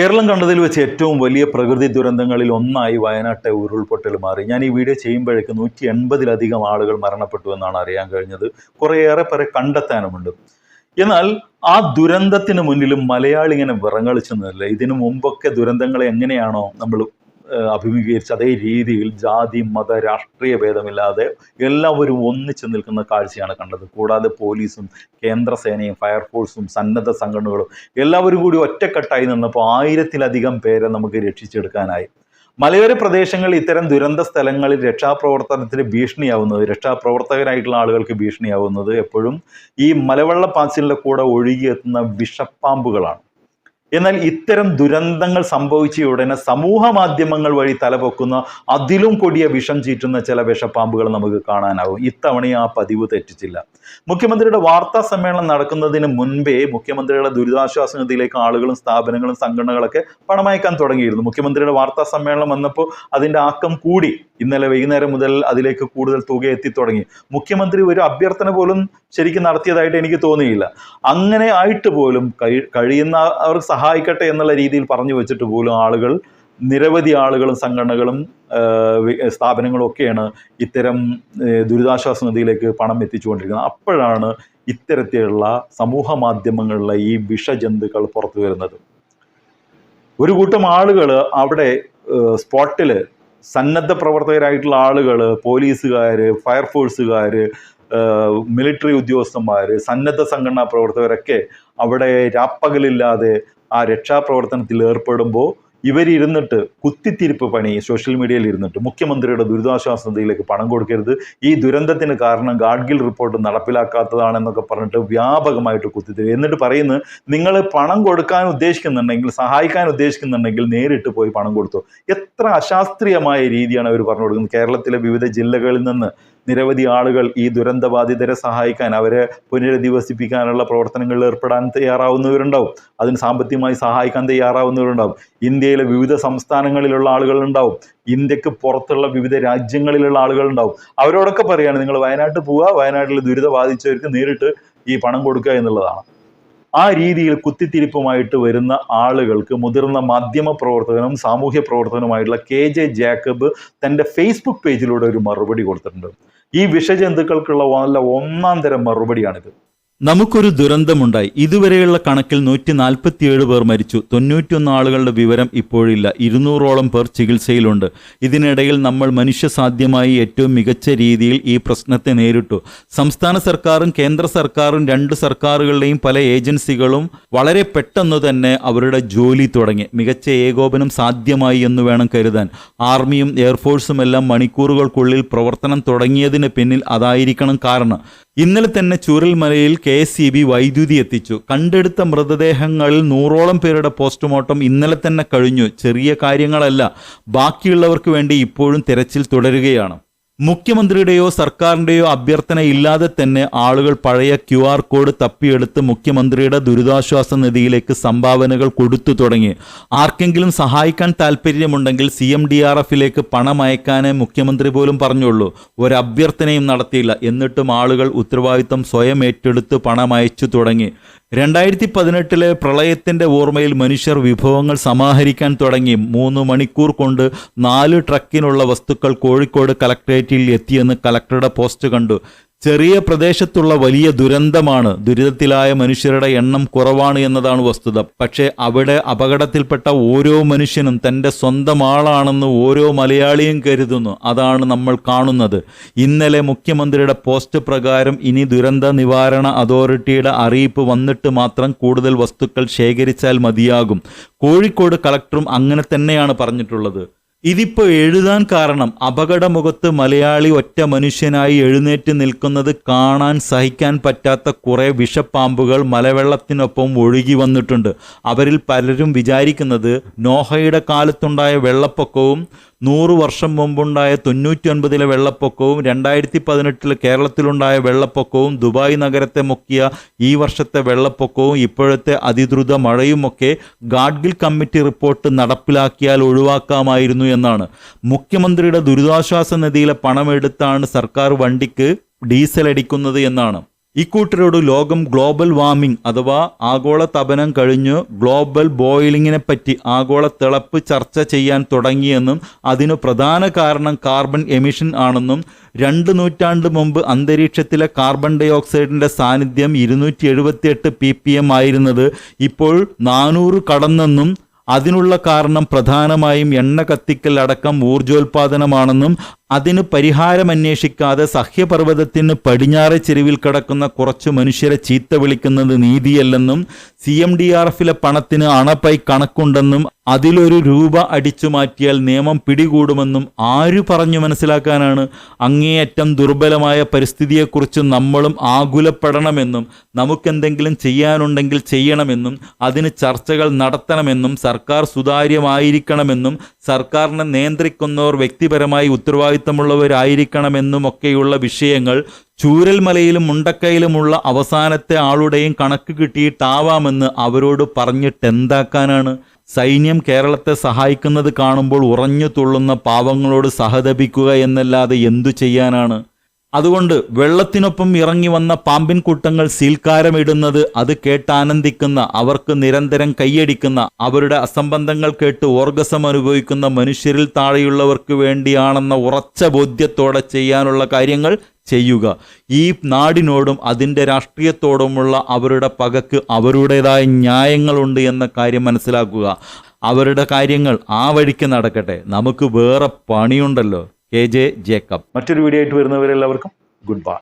കേരളം കണ്ടതിൽ വെച്ച് ഏറ്റവും വലിയ പ്രകൃതി ദുരന്തങ്ങളിൽ ഒന്നായി വയനാട്ടെ ഉരുൾപൊട്ടൽ മാറി. ഞാൻ ഈ വീഡിയോ ചെയ്യുമ്പോഴേക്ക് നൂറ്റി എൺപതിലധികം ആളുകൾ മരണപ്പെട്ടു എന്നാണ് അറിയാൻ കഴിഞ്ഞത്. കുറേയേറെ പേരെ കണ്ടെത്താനുമുണ്ട്. എന്നാൽ ആ ദുരന്തത്തിന് മുന്നിലും മലയാളി ഇങ്ങനെ വിറങ്ങളിച്ചെന്നല്ലേ ഇതിനു മുമ്പൊക്കെ ദുരന്തങ്ങളെ എങ്ങനെയാണോ നമ്മൾ അഭിമുഖീകരിച്ച അതേ രീതിയിൽ ജാതി മത രാഷ്ട്രീയ ഭേദമില്ലാതെ എല്ലാവരും ഒന്നിച്ചു നിൽക്കുന്ന കാഴ്ചയാണ് കണ്ടത്. കൂടാതെ പോലീസും കേന്ദ്രസേനയും ഫയർഫോഴ്സും സന്നദ്ധ സംഘടനകളും എല്ലാവരും കൂടി ഒറ്റക്കെട്ടായി നിന്നപ്പോൾ ആയിരത്തിലധികം പേരെ നമുക്ക് രക്ഷിച്ചെടുക്കാനായി. മലയോര പ്രദേശങ്ങളിൽ ഇത്തരം ദുരന്ത സ്ഥലങ്ങളിൽ രക്ഷാപ്രവർത്തനത്തിന് ഭീഷണിയാവുന്നത് രക്ഷാപ്രവർത്തകരായിട്ടുള്ള ആളുകൾക്ക് ഭീഷണിയാവുന്നത് എപ്പോഴും ഈ മലവെള്ള പാച്ചിലിന്റെ കൂടെ ഒഴുകിയെത്തുന്ന വിഷപ്പാമ്പുകളാണ്. എന്നാൽ ഇത്തരം ദുരന്തങ്ങൾ സംഭവിച്ച ഉടനെ സമൂഹ മാധ്യമങ്ങൾ വഴി തലപൊക്കുന്ന അതിലും കൊടിയ വിഷം ചീറ്റുന്ന ചില വിഷപ്പാമ്പുകൾ നമുക്ക് കാണാനാവും ഇത്തവണ ആ പതിവ് തെറ്റിച്ചില്ല. മുഖ്യമന്ത്രിയുടെ വാർത്താ സമ്മേളനം നടക്കുന്നതിന് മുൻപേ മുഖ്യമന്ത്രിയുടെ ദുരിതാശ്വാസ നിധിയിലേക്ക് ആളുകളും സ്ഥാപനങ്ങളും സംഘടനകളൊക്കെ പണമയക്കാൻ തുടങ്ങിയിരുന്നു. മുഖ്യമന്ത്രിയുടെ വാർത്താ സമ്മേളനം വന്നപ്പോൾ അതിന്റെ ആക്കം കൂടി ഇന്നലെ വൈകുന്നേരം മുതൽ അതിലേക്ക് കൂടുതൽ തുക എത്തി തുടങ്ങി. മുഖ്യമന്ത്രി ഒരു അഭ്യർത്ഥന പോലും ശരിക്കും നടത്തിയതായിട്ട് എനിക്ക് തോന്നിയില്ല. അങ്ങനെ ആയിട്ട് പോലും കഴി കഴിയുന്ന അവർ സഹായിക്കട്ടെ എന്നുള്ള രീതിയിൽ പറഞ്ഞു വെച്ചിട്ട് പോലും ആളുകൾ നിരവധി ആളുകളും സംഘടനകളും സ്ഥാപനങ്ങളും ഒക്കെയാണ് ഇത്തരം ദുരിതാശ്വാസ നിധിയിലേക്ക് പണം എത്തിച്ചുകൊണ്ടിരിക്കുന്നത്. അപ്പോഴാണ് ഇത്തരത്തിലുള്ള സമൂഹ മാധ്യമങ്ങളിലെ ഈ വിഷജന്തുക്കൾ പുറത്തു വരുന്നത്. ഒരു കൂട്ടം ആളുകൾ അവിടെ സ്പോട്ടിൽ സന്നദ്ധ പ്രവർത്തകരായിട്ടുള്ള ആളുകൾ പോലീസുകാർ ഫയർഫോഴ്സുകാർ മിലിറ്ററി ഉദ്യോഗസ്ഥന്മാർ സന്നദ്ധ സംഘടനാ പ്രവർത്തകരൊക്കെ അവിടെ രാപ്പകലില്ലാതെ ആ രക്ഷാപ്രവർത്തനത്തിൽ ഏർപ്പെടുമ്പോൾ ഇവരിരുന്നിട്ട് കുത്തിത്തിരിപ്പ് പണി സോഷ്യൽ മീഡിയയിൽ ഇരുന്നിട്ട് മുഖ്യമന്ത്രിയുടെ ദുരിതാശ്വാസ നിധിയിലേക്ക് പണം കൊടുക്കരുത്. ഈ ദുരന്തത്തിന് കാരണം ഗാഡ്ഗിൽ റിപ്പോർട്ട് നടപ്പിലാക്കാത്തതാണെന്നൊക്കെ പറഞ്ഞിട്ട് വ്യാപകമായിട്ട് കുത്തിത്തിരി എന്നിട്ട് പറയുന്നത് നിങ്ങൾ പണം കൊടുക്കാൻ ഉദ്ദേശിക്കുന്നുണ്ടെങ്കിൽ സഹായിക്കാൻ ഉദ്ദേശിക്കുന്നുണ്ടെങ്കിൽ നേരിട്ട് പോയി പണം കൊടുത്തു. എത്ര അശാസ്ത്രീയമായ രീതിയാണ് അവർ പറഞ്ഞു കൊടുക്കുന്നത്. കേരളത്തിലെ വിവിധ ജില്ലകളിൽ നിന്ന് നിരവധി ആളുകൾ ഈ ദുരന്തബാധിതരെ സഹായിക്കാൻ അവരെ പുനരധിവസിപ്പിക്കാനുള്ള പ്രവർത്തനങ്ങളിൽ ഏർപ്പെടാൻ തയ്യാറാവുന്നവരുണ്ടാവും. അതിന് സാമ്പത്തികമായി സഹായിക്കാൻ തയ്യാറാവുന്നവരുണ്ടാവും. ഇന്ത്യയിലെ വിവിധ സംസ്ഥാനങ്ങളിലുള്ള ആളുകളുണ്ടാവും. ഇന്ത്യയ്ക്ക് പുറത്തുള്ള വിവിധ രാജ്യങ്ങളിലുള്ള ആളുകളുണ്ടാവും. അവരോടൊക്കെ പറയാണ് നിങ്ങൾ വയനാട്ടിൽ പോവുക വയനാട്ടിൽ ദുരിതം ബാധിച്ചവർക്ക് നേരിട്ട് ഈ പണം കൊടുക്കുക എന്നുള്ളതാണ്. ആ രീതിയിൽ കുത്തിത്തിരിപ്പുമായിട്ട് വരുന്ന ആളുകൾക്ക് മുതിർന്ന മാധ്യമ പ്രവർത്തകനും സാമൂഹ്യ പ്രവർത്തകനുമായിട്ടുള്ള കെ ജെ ജേക്കബ് തന്റെ ഫേസ്ബുക്ക് പേജിലൂടെ ഒരു മറുപടി കൊടുത്തിട്ടുണ്ട്. ഈ വിഷജന്തുക്കൾക്കുള്ള നല്ല ഒന്നാം തരം മറുപടിയാണിത്. നമുക്കൊരു ദുരന്തമുണ്ടായി. ഇതുവരെയുള്ള കണക്കിൽ നൂറ്റി നാൽപ്പത്തിയേഴ് പേർ മരിച്ചു. തൊണ്ണൂറ്റിയൊന്ന് ആളുകളുടെ വിവരം ഇപ്പോഴില്ല. ഇരുന്നൂറോളം പേർ ചികിത്സയിലുണ്ട്. ഇതിനിടയിൽ നമ്മൾ മനുഷ്യസാധ്യമായി ഏറ്റവും മികച്ച രീതിയിൽ ഈ പ്രശ്നത്തെ നേരിട്ടു. സംസ്ഥാന സർക്കാരും കേന്ദ്ര സർക്കാരും രണ്ട് സർക്കാരുകളുടെയും പല ഏജൻസികളും വളരെ പെട്ടെന്ന് തന്നെ അവരുടെ ജോലി തുടങ്ങി. മികച്ച ഏകോപനം സാധ്യമായി എന്ന് വേണം കരുതാൻ. ആർമിയും എയർഫോഴ്സും എല്ലാം മണിക്കൂറുകൾക്കുള്ളിൽ പ്രവർത്തനം തുടങ്ങിയതിന് പിന്നിൽ അതായിരിക്കണം കാരണം. ഇന്നലെ തന്നെ ചൂരൽമലയിൽ കെ എസ് സി ബി വൈദ്യുതി എത്തിച്ചു. കണ്ടെടുത്ത മൃതദേഹങ്ങളിൽ നൂറോളം പേരുടെ പോസ്റ്റ്മോർട്ടം ഇന്നലെ തന്നെ കഴിഞ്ഞു. ചെറിയ കാര്യങ്ങളല്ല. ബാക്കിയുള്ളവർക്ക് വേണ്ടി ഇപ്പോഴും തിരച്ചിൽ തുടരുകയാണ്. മുഖ്യമന്ത്രിയുടെയോ സർക്കാരിന്റെയോ അഭ്യർത്ഥന ഇല്ലാതെ തന്നെ ആളുകൾ പഴയ ക്യു ആർ കോഡ് തപ്പിയെടുത്ത് മുഖ്യമന്ത്രിയുടെ ദുരിതാശ്വാസ നിധിയിലേക്ക് സംഭാവനകൾ കൊടുത്തു തുടങ്ങി. ആർക്കെങ്കിലും സഹായിക്കാൻ താല്പര്യമുണ്ടെങ്കിൽ സി എം ഡി ആർ എഫിലേക്ക് പണം അയക്കാനേ മുഖ്യമന്ത്രി പോലും പറഞ്ഞുള്ളൂ. ഒരു അഭ്യർത്ഥനയും നടത്തിയില്ല. എന്നിട്ടും ആളുകൾ ഉത്തരവാദിത്തം സ്വയം ഏറ്റെടുത്ത് പണം അയച്ചു തുടങ്ങി. രണ്ടായിരത്തി പതിനെട്ടിലെ പ്രളയത്തിന്റെ ഓർമ്മയിൽ മനുഷ്യർ വിഭവങ്ങൾ സമാഹരിക്കാൻ തുടങ്ങി. മൂന്ന് മണിക്കൂർ കൊണ്ട് നാല് ട്രക്കിനുള്ള വസ്തുക്കൾ കോഴിക്കോട് കലക്ട്രേറ്റിൽ എത്തിയെന്ന് കലക്ടറുടെ പോസ്റ്റ് കണ്ടു. ചെറിയ പ്രദേശത്തുള്ള വലിയ ദുരന്തമാണ്. ദുരിതത്തിലായ മനുഷ്യരുടെ എണ്ണം കുറവാണ് എന്നതാണ് വസ്തുത. പക്ഷേ അവിടെ അപകടത്തിൽപ്പെട്ട ഓരോ മനുഷ്യനും തന്റെ സ്വന്തം ആളാണെന്ന് ഓരോ മലയാളിയും കരുതുന്നു. അതാണ് നമ്മൾ കാണുന്നത്. ഇന്നലെ മുഖ്യമന്ത്രിയുടെ പോസ്റ്റ് പ്രകാരം ഇനി ദുരന്ത നിവാരണ അതോറിറ്റിയുടെ അറിയിപ്പ് വന്നിട്ട് മാത്രം കൂടുതൽ വസ്തുക്കൾ ശേഖരിച്ചാൽ മതിയാകും. കോഴിക്കോട് കളക്ടറും അങ്ങനെ തന്നെയാണ് പറഞ്ഞിട്ടുള്ളത്. ഇതിപ്പോ എഴുതാൻ കാരണം അപകടമുഖത്ത് മലയാളി ഒറ്റ മനുഷ്യനായി എഴുന്നേറ്റ് നിൽക്കുന്നത് കാണാൻ സഹിക്കാൻ പറ്റാത്ത കുറെ വിഷപ്പാമ്പുകൾ മലവെള്ളത്തിനൊപ്പം ഒഴുകി വന്നിട്ടുണ്ട്. അവരിൽ പലരും വിചാരിക്കുന്നത് നോഹയുടെ കാലത്തുണ്ടായ വെള്ളപ്പൊക്കവും നൂറ് വർഷം മുമ്പുണ്ടായ തൊണ്ണൂറ്റി ഒൻപതിലെ വെള്ളപ്പൊക്കവും രണ്ടായിരത്തി പതിനെട്ടിൽ കേരളത്തിലുണ്ടായ വെള്ളപ്പൊക്കവും ദുബായ് നഗരത്തെ മുക്കിയ ഈ വർഷത്തെ വെള്ളപ്പൊക്കവും ഇപ്പോഴത്തെ അതിദ്രുത മഴയുമൊക്കെ ഗാഡ്ഗിൽ കമ്മിറ്റി റിപ്പോർട്ട് നടപ്പിലാക്കിയാൽ ഒഴിവാക്കാമായിരുന്നു എന്നാണ്. മുഖ്യമന്ത്രിയുടെ ദുരിതാശ്വാസ നിധിയിലെ പണമെടുത്താണ് സർക്കാർ വണ്ടിക്ക് ഡീസൽ അടിക്കുന്നത് എന്നാണ്. ഇക്കൂട്ടരോട് ലോകം ഗ്ലോബൽ വാമിംഗ് അഥവാ ആഗോള തപനം കഴിഞ്ഞ് ഗ്ലോബൽ ബോയിലിങ്ങിനെ പറ്റി ആഗോള തിളപ്പ് ചർച്ച ചെയ്യാൻ തുടങ്ങിയെന്നും അതിനു പ്രധാന കാരണം കാർബൺ എമിഷൻ ആണെന്നും രണ്ട് നൂറ്റാണ്ട് മുമ്പ് അന്തരീക്ഷത്തിലെ കാർബൺ ഡൈ ഓക്സൈഡിന്റെ സാന്നിധ്യം ഇരുന്നൂറ്റി എഴുപത്തിയെട്ട് പി പി എം ആയിരുന്നത് ഇപ്പോൾ നാനൂറ് കടന്നെന്നും അതിനുള്ള കാരണം പ്രധാനമായും എണ്ണ കത്തിക്കൽ അടക്കം ഊർജോൽപാദനമാണെന്നും അതിന് പരിഹാരമന്വേഷിക്കാതെ സഹ്യപർവതത്തിന് പടിഞ്ഞാറെ ചെരുവിൽ കിടക്കുന്ന കുറച്ച് മനുഷ്യരെ ചീത്ത വിളിക്കുന്നത് നീതിയല്ലെന്നും സി എം ഡി ആർ എഫിലെ പണത്തിന് അണപ്പൈ കണക്കുണ്ടെന്നും അതിലൊരു രൂപ അടിച്ചു മാറ്റിയാൽ നിയമം പിടികൂടുമെന്നും ആര് പറഞ്ഞു മനസ്സിലാക്കാനാണ്? അങ്ങേയറ്റം ദുർബലമായ പരിസ്ഥിതിയെക്കുറിച്ച് നമ്മളും ആകുലപ്പെടണമെന്നും നമുക്കെന്തെങ്കിലും ചെയ്യാനുണ്ടെങ്കിൽ ചെയ്യണമെന്നും അതിന് ചർച്ചകൾ നടത്തണമെന്നും സർക്കാർ സുതാര്യമായിരിക്കണമെന്നും സർക്കാരിനെ നിയന്ത്രിക്കുന്നവർ വ്യക്തിപരമായി ഉത്തരവാദിത്തമുള്ളവരായിരിക്കണമെന്നും ഒക്കെയുള്ള വിഷയങ്ങൾ ചൂരൽമലയിലും മുണ്ടക്കയിലുമുള്ള അവസാനത്തെ ആളുടെയും കണക്ക് കിട്ടിയിട്ടാവാമെന്ന് അവരോട് പറഞ്ഞിട്ട് എന്താക്കാനാണ്? സൈന്യം കേരളത്തെ സഹായിക്കുന്നത് കാണുമ്പോൾ ഉറഞ്ഞു തുള്ളുന്ന പാവങ്ങളോട് സഹതപിക്കുക എന്നല്ലാതെ എന്തു ചെയ്യാനാണ്? അതുകൊണ്ട് വെള്ളത്തിനൊപ്പം ഇറങ്ങി വന്ന പാമ്പിൻ കൂട്ടങ്ങൾ സീൽക്കാരമിടുന്നത് അത് കേട്ടാനന്ദിക്കുന്ന അവർക്ക് നിരന്തരം കൈയടിക്കുന്ന അവരുടെ അസംബന്ധങ്ങൾ കേട്ട് ഓർഗസം അനുഭവിക്കുന്ന മനുഷ്യരിൽ താഴെയുള്ളവർക്ക് വേണ്ടിയാണെന്ന ഉറച്ച ബോധ്യത്തോടെ ചെയ്യാനുള്ള കാര്യങ്ങൾ ചെയ്യുക. ഈ നാടിനോടും അതിന്റെ രാഷ്ട്രീയത്തോടുമുള്ള അവരുടെ പകക്ക് അവരുടേതായ ന്യായങ്ങളുണ്ട് എന്ന കാര്യം മനസ്സിലാക്കുക. അവരുടെ കാര്യങ്ങൾ ആ വഴിക്ക് നടക്കട്ടെ. നമുക്ക് വേറെ പണിയുണ്ടല്ലോ. K J Jacob. മറ്റൊരു വീഡിയോ ആയിട്ട് വരുന്നവരെല്ലാവർക്കും ഗുഡ് ബൈ